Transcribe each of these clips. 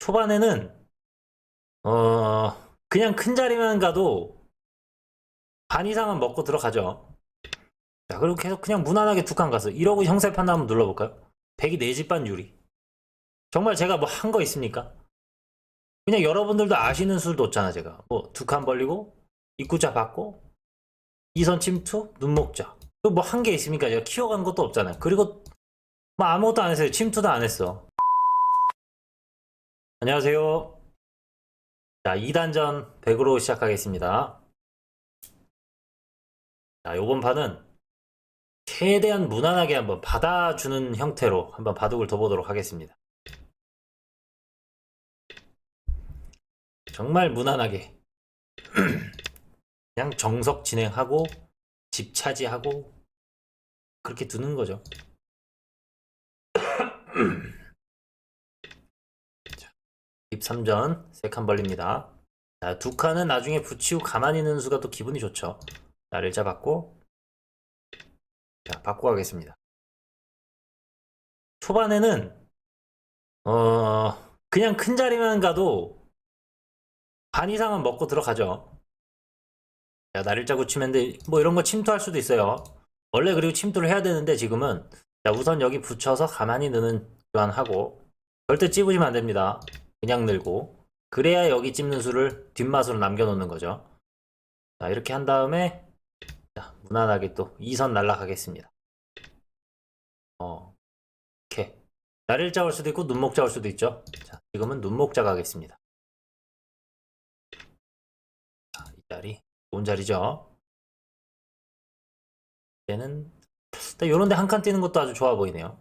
초반에는 어 그냥 큰 자리만 가도 반 이상은 먹고 들어가죠. 자 그리고 계속 그냥 무난하게 두 칸 가서 이러고 형세 판단 한번 눌러볼까요? 100이 4집 반 유리. 정말 제가 뭐 한 거 있습니까? 그냥 여러분들도 아시는 수를 뒀잖아 제가. 뭐 두 칸 벌리고 입구자 받고 이선 침투 눈목자. 뭐한 게 있습니까? 제가 키워간 것도 없잖아요. 그리고 뭐 아무것도 안 했어요. 침투도 안 했어. 안녕하세요. 자, 2단전 100으로 시작하겠습니다. 자, 요번 판은 최대한 무난하게 한번 받아주는 형태로 한번 바둑을 둬보도록 하겠습니다. 정말 무난하게 그냥 정석 진행하고 집 차지하고 그렇게 두는 거죠. 자, 13전 세칸 벌립니다. 자, 두 칸은 나중에 붙이고 가만히 있는 수가 또 기분이 좋죠. 자, 일자 받고 자, 바꿔 가겠습니다. 초반에는 어 그냥 큰 자리만 가도 반 이상은 먹고 들어가죠. 자, 날일자 고치면데 뭐 이런 거 침투할 수도 있어요. 원래 그리고 침투를 해야 되는데 지금은 자, 우선 여기 붙여서 가만히 넣는 교환하고 절대 찝으시면 안 됩니다. 그냥 늘고 그래야 여기 찝는 수를 뒷맛으로 남겨놓는 거죠. 자, 이렇게 한 다음에 자, 무난하게 또 2선 날라가겠습니다. 어, 이렇게 날일자 올 수도 있고 눈목자 올 수도 있죠. 자, 지금은 눈목자 가겠습니다. 자, 이 자리 좋은 자리죠. 얘는 이런 데 한 칸 뛰는 것도 아주 좋아 보이네요.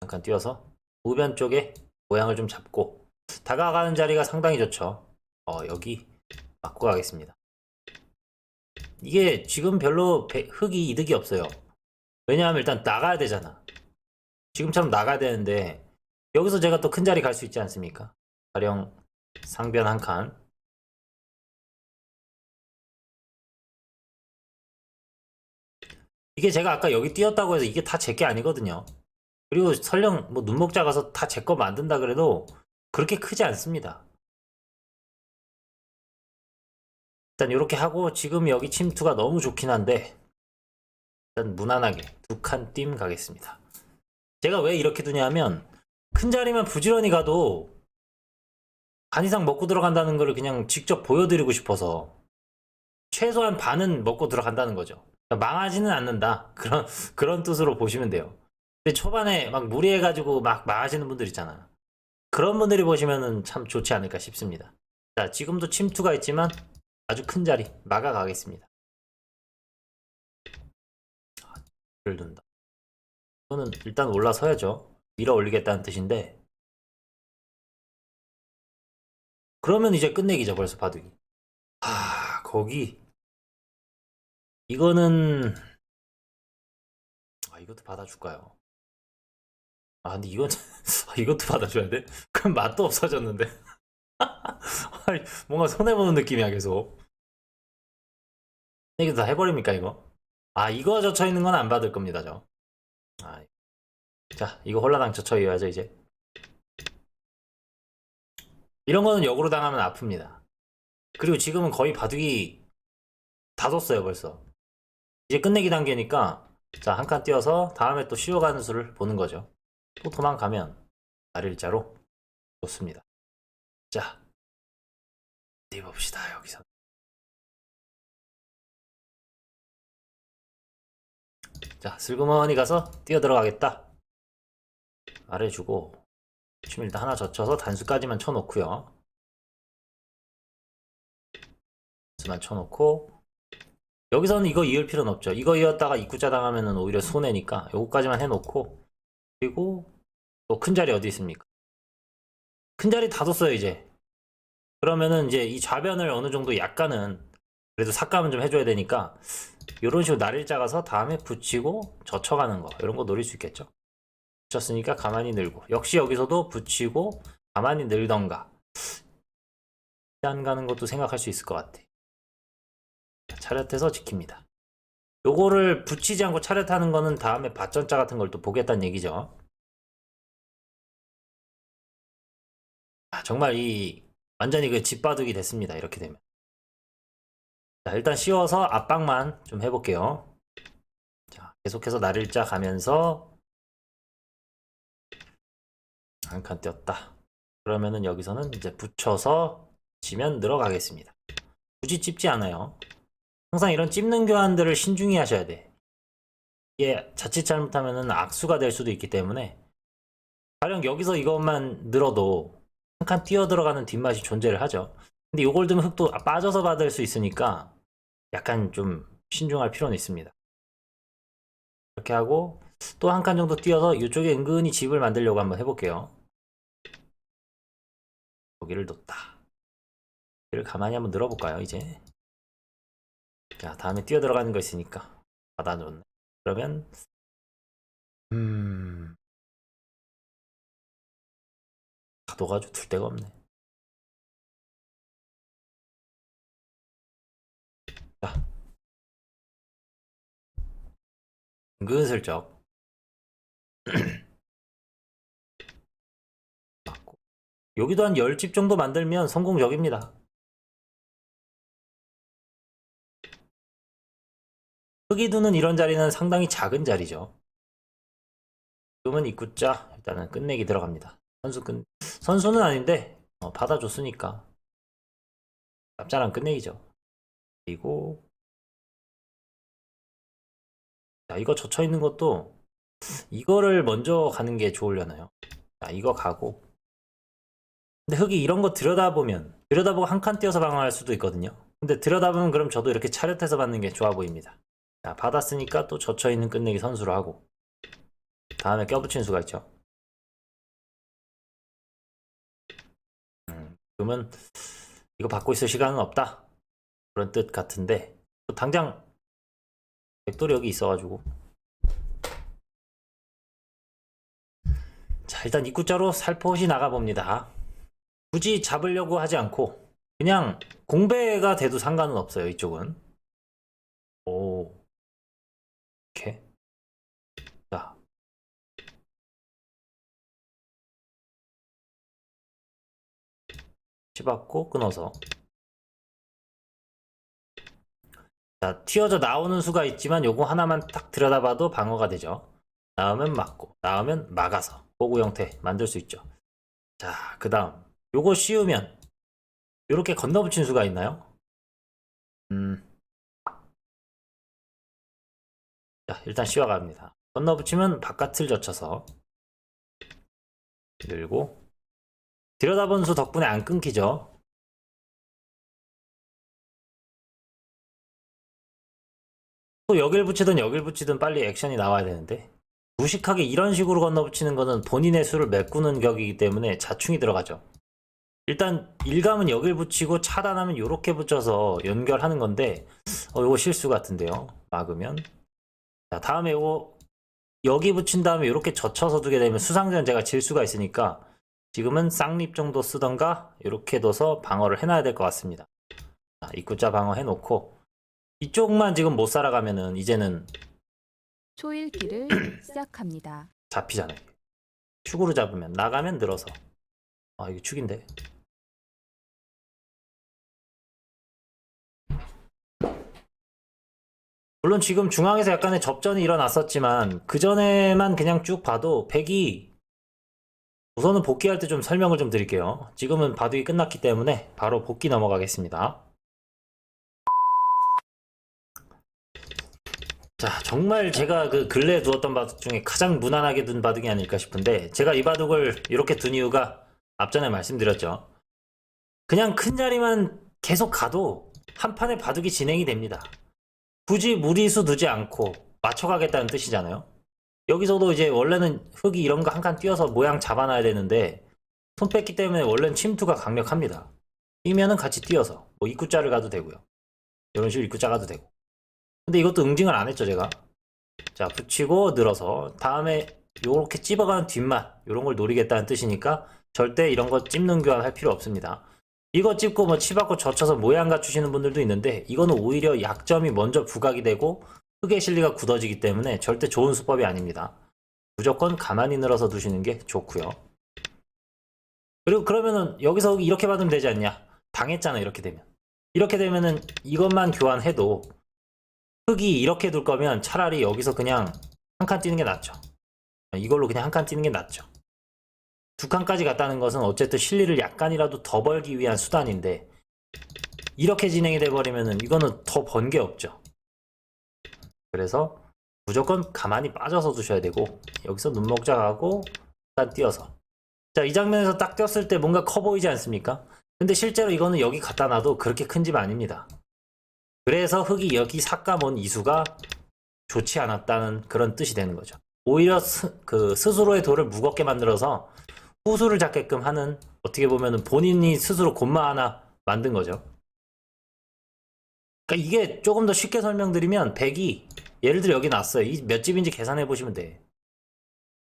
한 칸 뛰어서 우변 쪽에 모양을 좀 잡고 다가가는 자리가 상당히 좋죠. 어, 여기 맞고 가겠습니다. 이게 지금 별로 배- 흙이 이득이 없어요. 왜냐하면 일단 나가야 되잖아. 지금처럼 나가야 되는데 여기서 제가 또 큰 자리 갈 수 있지 않습니까? 가령 상변 한 칸. 이게 제가 아까 여기 띄었다고 해서 이게 다 제 게 아니거든요. 그리고 설령 뭐 눈목자 가서 다 제 거 만든다 그래도 그렇게 크지 않습니다. 일단 이렇게 하고 지금 여기 침투가 너무 좋긴 한데 일단 무난하게 두칸띵 가겠습니다. 제가 왜 이렇게 두냐면 큰 자리만 부지런히 가도 반 이상 먹고 들어간다는 걸 그냥 직접 보여드리고 싶어서 최소한 반은 먹고 들어간다는 거죠. 그러니까 망하지는 않는다. 그런 그런 뜻으로 보시면 돼요. 근데 초반에 막 무리해가지고 막 망하시는 분들 있잖아. 그런 분들이 보시면은 참 좋지 않을까 싶습니다. 자, 지금도 침투가 있지만 아주 큰 자리 막아 가겠습니다. 를 둔다. 이거는 일단 올라서야죠. 밀어 올리겠다는 뜻인데. 그러면 이제 끝내기죠, 벌써 바둑이. 아, 거기. 이거는, 아, 이것도 받아줄까요? 아, 근데 이건, 아, 이것도 받아줘야 돼? 그럼 맛도 없어졌는데. 뭔가 손해보는 느낌이야, 계속. 이게 다 해버립니까, 이거? 아, 이거 젖혀 있는 건 안 받을 겁니다, 저. 아, 자, 이거 홀라당 젖혀 이어야죠, 이제. 이런 거는 역으로 당하면 아픕니다. 그리고 지금은 거의 바둑이 다 뒀어요, 벌써. 이제 끝내기 단계니까, 자, 한 칸 띄어서 다음에 또 쉬어가는 수를 보는 거죠. 또 도망가면 날일자로 좋습니다. 자, 어디 봅시다, 여기서. 자, 슬그머니 가서 뛰어 들어가겠다. 아래 주고, 춤 일단 하나 젖혀서 단수까지만 쳐놓고요. 단수만 쳐놓고, 여기서는 이거 이을 필요는 없죠. 이거 이었다가 입구자 당하면은 오히려 손해니까, 요거까지만 해놓고, 그리고 또 큰 자리 어디 있습니까? 큰 자리 다 뒀어요, 이제. 그러면은 이제 이 좌변을 어느 정도 약간은 그래도 삭감은 좀 해줘야 되니까 이런 식으로 날일자 가서 다음에 붙이고 젖혀가는 거 이런 거 노릴 수 있겠죠. 붙였으니까 가만히 늘고 역시 여기서도 붙이고 가만히 늘던가 안 가는 것도 생각할 수 있을 것 같아. 차렷해서 지킵니다. 요거를 붙이지 않고 차렷하는 거는 다음에 밭전자 같은 걸 또 보겠다는 얘기죠. 정말 이 완전히 그 집바둑이 됐습니다. 이렇게 되면. 자, 일단 씌워서 압박만 좀 해볼게요. 자, 계속해서 날일자 가면서 한 칸 띄었다. 그러면은 여기서는 이제 붙여서 치면 늘어가겠습니다. 굳이 찝지 않아요. 항상 이런 찝는 교환들을 신중히 하셔야 돼. 이게 자칫 잘못하면은 악수가 될 수도 있기 때문에 가령 여기서 이것만 늘어도 한칸 뛰어 들어가는 뒷맛이 존재를 하죠. 근데 요걸 두면 흙도 빠져서 받을 수 있으니까 약간 좀 신중할 필요는 있습니다. 이렇게 하고 또 한 칸 정도 뛰어서 이쪽에 은근히 집을 만들려고 한번 해볼게요. 여기를 뒀다. 여기를 가만히 한번 늘어볼까요, 이제? 자, 다음에 뛰어 들어가는 거 있으니까 받아놓네. 그러면 음 가둬가지고 둘 데가 없네. 자, 은근슬쩍 여기도 한 10집 정도 만들면 성공적입니다. 흙이 두는 이런 자리는 상당히 작은 자리죠. 지금은 입구자 일단은 끝내기 들어갑니다. 선수 끝 선수는 아닌데 어, 받아줬으니까 짭짤한 끝내기죠. 그리고 자 이거 젖혀 있는 것도 이거를 먼저 가는 게 좋으려나요? 자 이거 가고 근데 흙이 이런 거 들여다보면 들여다보고 한 칸 띄어서 방어할 수도 있거든요. 근데 들여다보면 그럼 저도 이렇게 차렷해서 받는 게 좋아 보입니다. 자, 받았으니까 또 젖혀 있는 끝내기 선수로 하고 다음에 껴붙이는 수가 있죠. 음, 그러면 이거 받고 있을 시간은 없다. 그런 뜻 같은데 또 당장 백돌이 여기 있어가지고 자 일단 입구자로 살포시 나가봅니다. 굳이 잡으려고 하지 않고 그냥 공배가 돼도 상관은 없어요 이쪽은 치받고 끊어서. 자 튀어져 나오는 수가 있지만 요거 하나만 딱 들여다봐도 방어가 되죠. 나오면 막고 나오면 막아서 호구 형태 만들 수 있죠. 자 그 다음 요거 씌우면 요렇게 건너붙인 수가 있나요? 음. 자, 일단 씌워갑니다. 건너붙이면 바깥을 젖혀서. 들고 들여다본 수 덕분에 안 끊기죠. 또 여길 붙이든 여길 붙이든 빨리 액션이 나와야 되는데 무식하게 이런 식으로 건너붙이는 거는 본인의 수를 메꾸는 격이기 때문에 자충이 들어가죠. 일단 일감은 여길 붙이고 차단하면 이렇게 붙여서 연결하는 건데 어, 이거 실수 같은데요. 막으면 자, 다음에 요거 여기 붙인 다음에 이렇게 젖혀서 두게 되면 수상전 제가 질 수가 있으니까 지금은 쌍립 정도 쓰던가 이렇게 둬서 방어를 해놔야 될 것 같습니다. 자, 입구자 방어 해놓고 이쪽만 지금 못 살아가면은 이제는 초읽기를 시작합니다. 잡히잖아요. 축으로 잡으면 나가면 늘어서 아 이게 축인데 물론 지금 중앙에서 약간의 접전이 일어났었지만 그 전에만 그냥 쭉 봐도 백이 우선은 복귀할 때 좀 설명을 좀 드릴게요. 지금은 바둑이 끝났기 때문에 바로 복귀 넘어가겠습니다. 자, 정말 제가 그 근래에 두었던 바둑 중에 가장 무난하게 둔 바둑이 아닐까 싶은데 제가 이 바둑을 이렇게 둔 이유가 앞전에 말씀드렸죠. 그냥 큰 자리만 계속 가도 한 판의 바둑이 진행이 됩니다. 굳이 무리수 두지 않고 맞춰가겠다는 뜻이잖아요. 여기서도 이제 원래는 흙이 이런 거 한 칸 띄어서 모양 잡아놔야 되는데 손 뺐기 때문에 원래는 침투가 강력합니다. 뛰면은 같이 뛰어서 뭐 입구자를 가도 되고요. 이런 식으로 입구자 가도 되고. 근데 이것도 응징을 안 했죠 제가. 자 붙이고 늘어서 다음에 요렇게 찝어가는 뒷맛 이런 걸 노리겠다는 뜻이니까 절대 이런 거 찝는 교환 할 필요 없습니다. 이거 찝고 뭐 치받고 젖혀서 모양 갖추시는 분들도 있는데 이거는 오히려 약점이 먼저 부각이 되고 흙의 실리가 굳어지기 때문에 절대 좋은 수법이 아닙니다. 무조건 가만히 늘어서 두시는 게 좋고요. 그리고 그러면은 여기서 이렇게 받으면 되지 않냐? 당했잖아 이렇게 되면. 이렇게 되면은 이것만 교환해도 흙이 이렇게 둘 거면 차라리 여기서 그냥 한 칸 뛰는 게 낫죠. 이걸로 그냥 한 칸 뛰는 게 낫죠. 두 칸까지 갔다는 것은 어쨌든 실리를 약간이라도 더 벌기 위한 수단인데 이렇게 진행이 돼버리면은 이거는 더 번 게 없죠. 그래서 무조건 가만히 빠져서 두셔야 되고 여기서 눈목작하고 일단 띄어서 자 이 장면에서 딱 띄었을 때 뭔가 커 보이지 않습니까? 근데 실제로 이거는 여기 갖다 놔도 그렇게 큰 집 아닙니다. 그래서 흙이 여기 삭감온 이수가 좋지 않았다는 그런 뜻이 되는 거죠. 오히려 스, 그 스스로의 돌을 무겁게 만들어서 후수를 잡게끔 하는 어떻게 보면 본인이 스스로 곤마 하나 만든 거죠. 그러니까 이게 조금 더 쉽게 설명드리면 100이 예를 들어 여기 났어요. 이 몇 집인지 계산해 보시면 돼.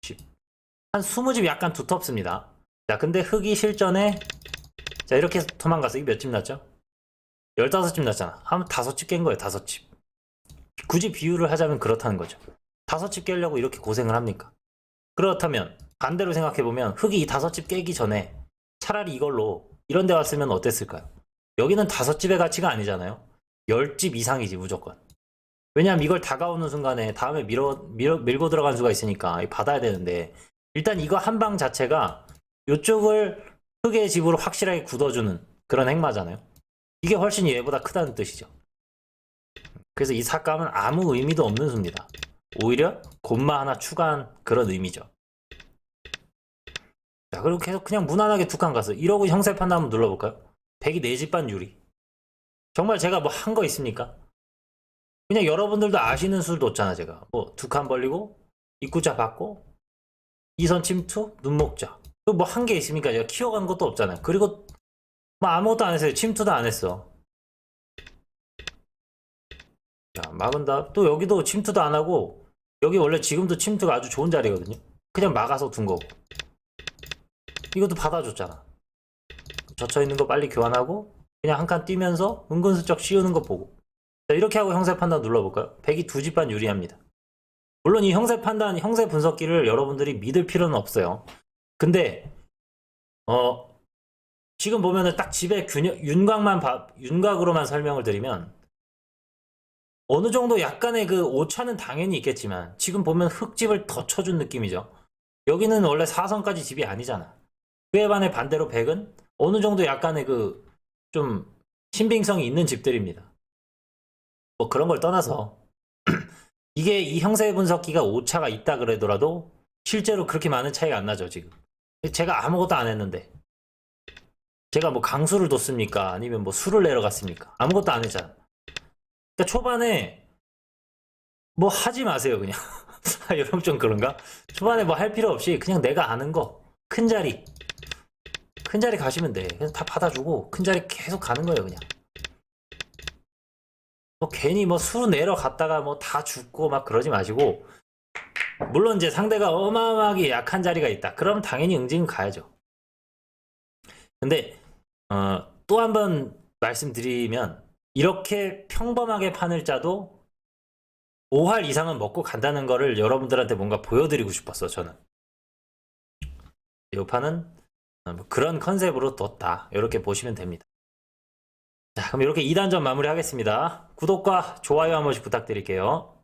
집. 한 20집 약간 두텁습니다. 자, 근데 흙이 실전에 자, 이렇게 도망갔어. 이게 몇 집 났죠? 15집 났잖아. 하면 5집 깬 거예요. 5집. 굳이 비유를 하자면 그렇다는 거죠. 5집 깨려고 이렇게 고생을 합니까? 그렇다면 반대로 생각해 보면 흙이 이 5집 깨기 전에 차라리 이걸로 이런 데 왔으면 어땠을까요? 여기는 5집의 가치가 아니잖아요. 10집 이상이지 무조건. 왜냐하면 이걸 다가오는 순간에 다음에 밀어, 밀어 밀고 들어간 수가 있으니까 받아야 되는데 일단 이거 한 방 자체가 이쪽을 흙의 집으로 확실하게 굳어주는 그런 행마잖아요. 이게 훨씬 얘보다 크다는 뜻이죠. 그래서 이 삭감은 아무 의미도 없는 수입니다. 오히려 곰마 하나 추가한 그런 의미죠. 자, 그리고 계속 그냥 무난하게 두칸 갔어. 이러고 형세 판단 한번 눌러볼까요? 100이 4집 반 유리. 정말 제가 뭐 한 거 있습니까? 그냥 여러분들도 아시는 수를 뒀잖아, 제가. 뭐 두 칸 벌리고, 입구자 받고, 이선 침투, 눈목자. 뭐한 게 있습니까? 제가 키워간 것도 없잖아요. 그리고 뭐 아무것도 안 했어요. 침투도 안 했어. 자, 막은다. 또 여기도 침투도 안 하고, 여기 원래 지금도 침투가 아주 좋은 자리거든요. 그냥 막아서 둔 거고. 이것도 받아줬잖아. 젖혀 있는 거 빨리 교환하고, 그냥 한 칸 뛰면서 은근슬쩍 씌우는 거 보고. 자, 이렇게 하고 형세 판단 눌러볼까요? 100이 두 집반 유리합니다. 물론 이 형세 판단, 형세 분석기를 여러분들이 믿을 필요는 없어요. 근데, 어, 지금 보면은 딱 집의 균형, 윤곽만, 봐- 윤곽으로만 설명을 드리면, 어느 정도 약간의 그 오차는 당연히 있겠지만, 지금 보면 흙집을 더 쳐준 느낌이죠. 여기는 원래 4선까지 집이 아니잖아. 그에 반해 반대로 100은 어느 정도 약간의 그, 좀, 신빙성이 있는 집들입니다. 뭐 그런 걸 떠나서, 이게 이 형세 분석기가 오차가 있다 그러더라도, 실제로 그렇게 많은 차이가 안 나죠, 지금. 제가 아무것도 안 했는데. 제가 뭐 강수를 뒀습니까? 아니면 뭐 수를 내려갔습니까? 아무것도 안 했잖아. 그러니까 초반에 뭐 하지 마세요, 그냥. 아, 여러분 좀 그런가? 초반에 뭐 할 필요 없이 그냥 내가 아는 거. 큰 자리. 큰 자리 가시면 돼. 그냥 다 받아주고 큰 자리 계속 가는 거예요, 그냥. 뭐 괜히 뭐 수 내려갔다가 뭐 다 죽고 막 그러지 마시고 물론 이제 상대가 어마어마하게 약한 자리가 있다. 그럼 당연히 응징은 가야죠. 근데 어, 또 한 번 말씀드리면 이렇게 평범하게 판을 짜도 5할 이상은 먹고 간다는 거를 여러분들한테 뭔가 보여드리고 싶었어 저는. 이 판은 그런 컨셉으로 뒀다. 이렇게 보시면 됩니다. 자, 그럼 이렇게 2단전 마무리하겠습니다. 구독과 좋아요 한 번씩 부탁드릴게요.